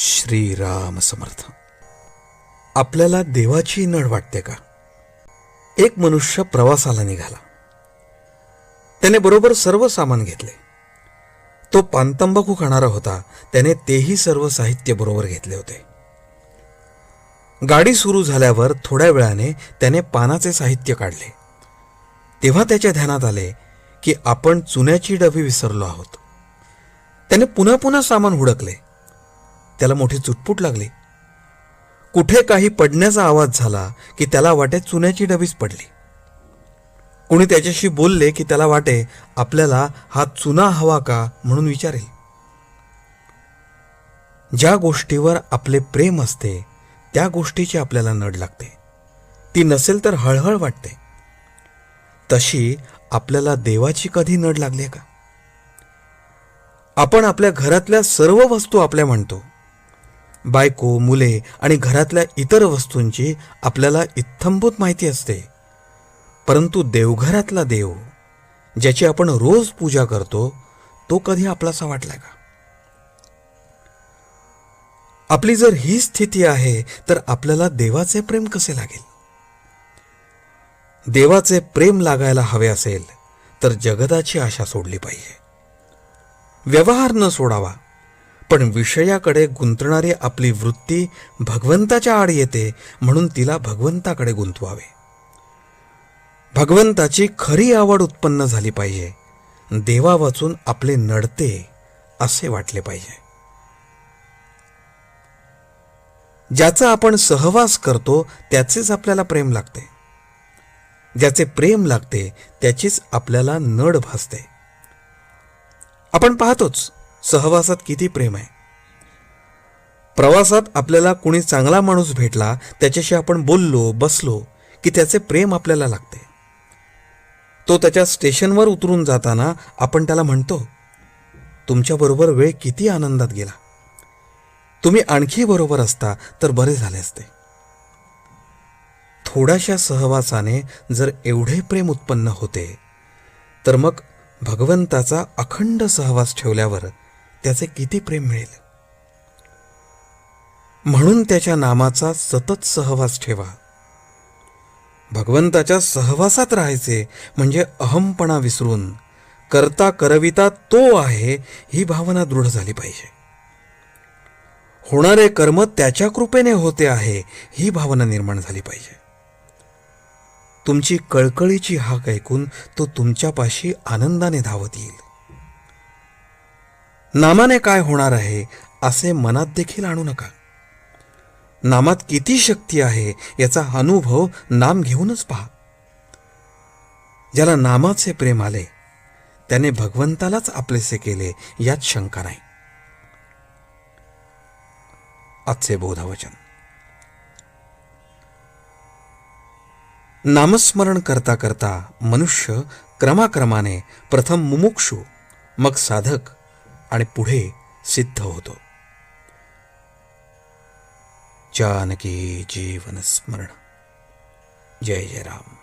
श्रीराम समर्थ आपल्याला देवाची नड वाटते का? एक मनुष्य प्रवासाला निघाला. त्याने बरोबर सर्व सामान घेतले. तो पानतंबाखू खाणारा होता त्याने तेही सर्व साहित्य बरोबर घेतले होते. गाडी सुरू झाल्यावर थोड्या वेळाने त्याने पानाचे साहित्य काढले. तेव्हा त्याच्या ध्यानात आले की आपण चुन्याची डबी विसरलो आहोत. त्याने पुन्हा पुन्हा सामान हुडकले. त्याला मोठी चुटपूट लागली. कुठे काही पडण्याचा आवाज झाला की त्याला वाटे चुन्याची डबीच पडली. कुणी त्याच्याशी बोलले की त्याला वाटे आपल्याला हा चुना हवा का? म्हणून विचारेल. ज्या गोष्टीवर आपले प्रेम असते त्या गोष्टीची आपल्याला नड लागते. ती नसेल तर हळहळ वाटते. तशी आपल्याला देवाची कधी नड लागली आहे का? आपण आपल्या घरातल्या सर्व वस्तू आपल्या म्हणतो. बायको मुले आणि घरातल्या इतर वस्तूंची आपल्याला इत्थंभूत माहिती असते. परंतु देवघरातला देव ज्याची आपण रोज पूजा करतो तो कधी आपलासा वाटलाय का? आपली जर ही स्थिती आहे तर आपल्याला देवाचे प्रेम कसे लागेल? देवाचे प्रेम लागायला हवे असेल तर जगदाची आशा सोडली पाहिजे. व्यवहार न सोडावा. पण विषयाकडे गुंतणारी आपली वृत्ती भगवंताच्या आड येते म्हणून तिला भगवंताकडे गुंतवावे. भगवंताची खरी आवड उत्पन्न झाली पाहिजे. देवा वाचून आपले नडते असे वाटले पाहिजे. ज्याचा आपण सहवास करतो त्याचेच आपल्याला प्रेम लागते. ज्याचे प्रेम लागते त्याचीच आपल्याला नड भासते. आपण पाहतोच सहवासात किती प्रेम आहे? प्रवासात आपल्याला कुणी चांगला माणूस भेटला त्याच्याशी आपण बोललो बसलो की त्याचे प्रेम आपल्याला लागते. तो त्याच्या स्टेशनवर उतरून जाताना आपण त्याला म्हणतो तुमच्याबरोबर वेळ किती आनंदात गेला. तुम्ही आणखी बरोबर असता तर बरे झाले असते. थोड्याशा सहवासाने जर एवढे प्रेम उत्पन्न होते तर मग भगवंताचा अखंड सहवास ठेवल्यावर त्याचे किती प्रेम मिळेल? म्हणून त्याच्या नामाचा सतत सहवास ठेवा. भगवंताच्या सहवासात राहायचे म्हणजे अहमपणा विसरून करता करविता तो आहे ही भावना दृढ झाली पाहिजे. होणारे कर्म त्याच्या कृपेने होते आहे ही भावना निर्माण झाली पाहिजे. तुमची कळकळीची हाक ऐकून तो तुमच्यापाशी आनंदाने धावत येईल. नामाने काय होणार आहे असे मनात देखील आणू नका. नामात किती शक्ती आहे याचा अनुभव नाम घेऊनच पहा. ज्याला नामाचे प्रेम आले त्याने भगवंतालाच आपलेसे केले यात शंका नाही. आजचे बोधवचन. नामस्मरण करता करता मनुष्य क्रमाक्रमाने प्रथम मुमुक्षू मग साधक आणि पुढे सिद्ध होतो. जानकी जीवन स्मरण. जय जय राम.